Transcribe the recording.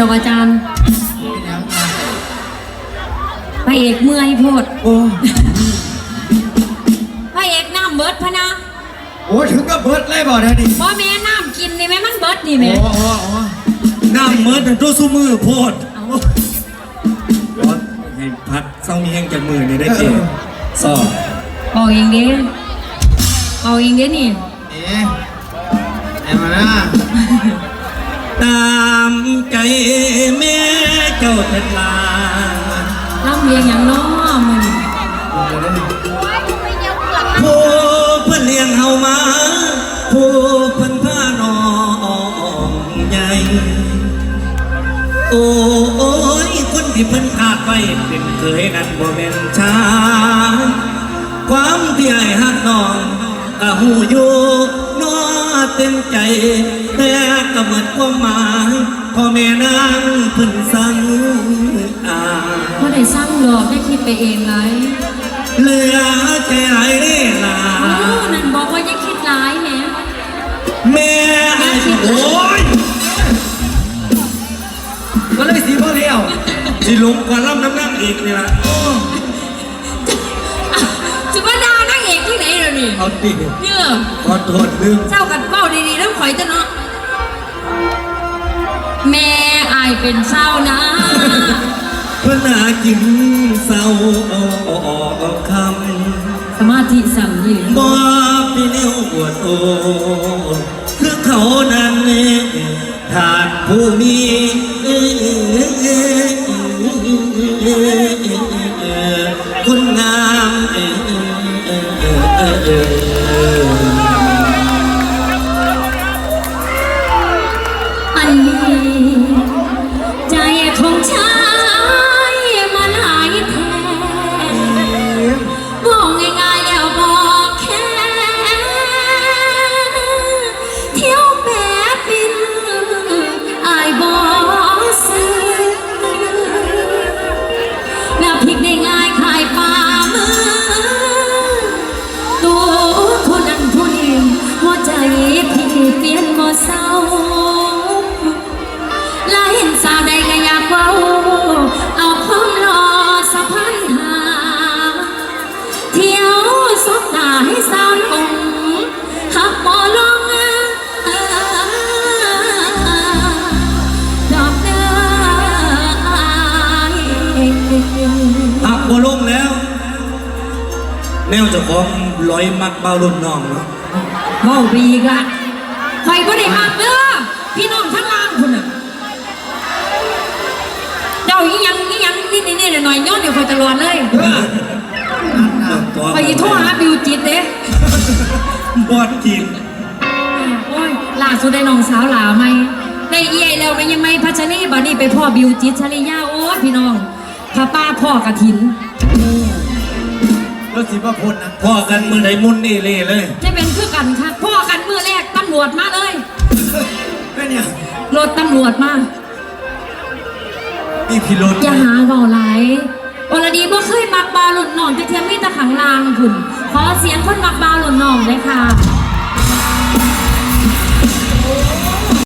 ดอกอาจารย์เป็นหยังไงพระเอกเมื่อยโพดโอ้พระเอกน้ำเบิดพะนะโหถึงกับเบิดเลยบ่ได้ดิบ่แม่น้ำกินนี่แม่มันเบิดนี่โอ้แม่โอ้โอ้น้ำเมิดเป็นตัวสู้มือโพดเอารถให้พักเศร้ามีแห้งจากมือเนี่ยได้เกี่สอบเอาเองเด้เอาเองเด้นี่เอ๊ะไอ้มานะ ตามใจแม่เจ้าเถิดลาลำเลียงอย่างน้อมึงผู้เพื่อนเลี้ยงเฮามาผู้เพื่อนพาน้องใหญ่โอ้ยคนที่เพิ่นขาดไปเป็นเคยนั้นบ่แม่นชาความที่ไอ้ฮักน้องก็หูอยู่ เต็มใจแต่ก็หมดความหมายพ่อแม่นางเพิ่นสั่งอาเพราะได้สร้างดอกได้คิดไปเองไรเหลือใจไหลเด้ลาโอ้นั่นบอกว่าอย่าคิดร้ายแหม่แม่ไอ้โอ้ยก็เลยสีบ่เลี้ยวสิลงกว่าลำน้ำหนักอีกนี่ละจะ เดี๋ยวนี้เอาดิเนี่ยขอโทษลืมเจ้ากันเป้าดีๆแล้วข่อยจะเนาะแม่อายเป็นเศร้านะเพื่อนหากินเศร้าเอาคำสมาธิสั่งยืนบ่พี่เลี้ยวปวดโอคือเขานั้นทานผู้มี อันนี้ แนวเจะของลอยมักเบารุ่นน้องเนาะเว้าไปอีกละใครก็ได้หักเด้อพี่น้องทั้งล่างคุณน่ะเดาอีหยังอีหยังนิดนิดๆหน่อยๆย้อนเดี๋ยวคอยตลอดเลยตัวคอยอีโทรหาบิวจิตเด้บอดกินโอ้ยล่าสุดได้น้องสาวหลาไหมได้เอี่ยแล้วก็ยังไม่พัชรีบัดนี้ไปพ่อบิวจิตชริยาโอ้ยพี่น้องพระป้าพ่อกระถิน แล้วสีบ่พ้นนะพ่อกันมือไหนมุนนี่เลยเลยจะเป็นคือกันค่ะพ่อกันมือแรกตำรวจมาเลยเป็นหยังรถตำรวจมานี่พี่รถอย่าหาเบาไหลายอรดีบ่เคยมักบาหล่นหนองจะเทียมมีแตะขังลางผุ่นขอเสียงคนมักบาหล่นหนองเลยค่ะ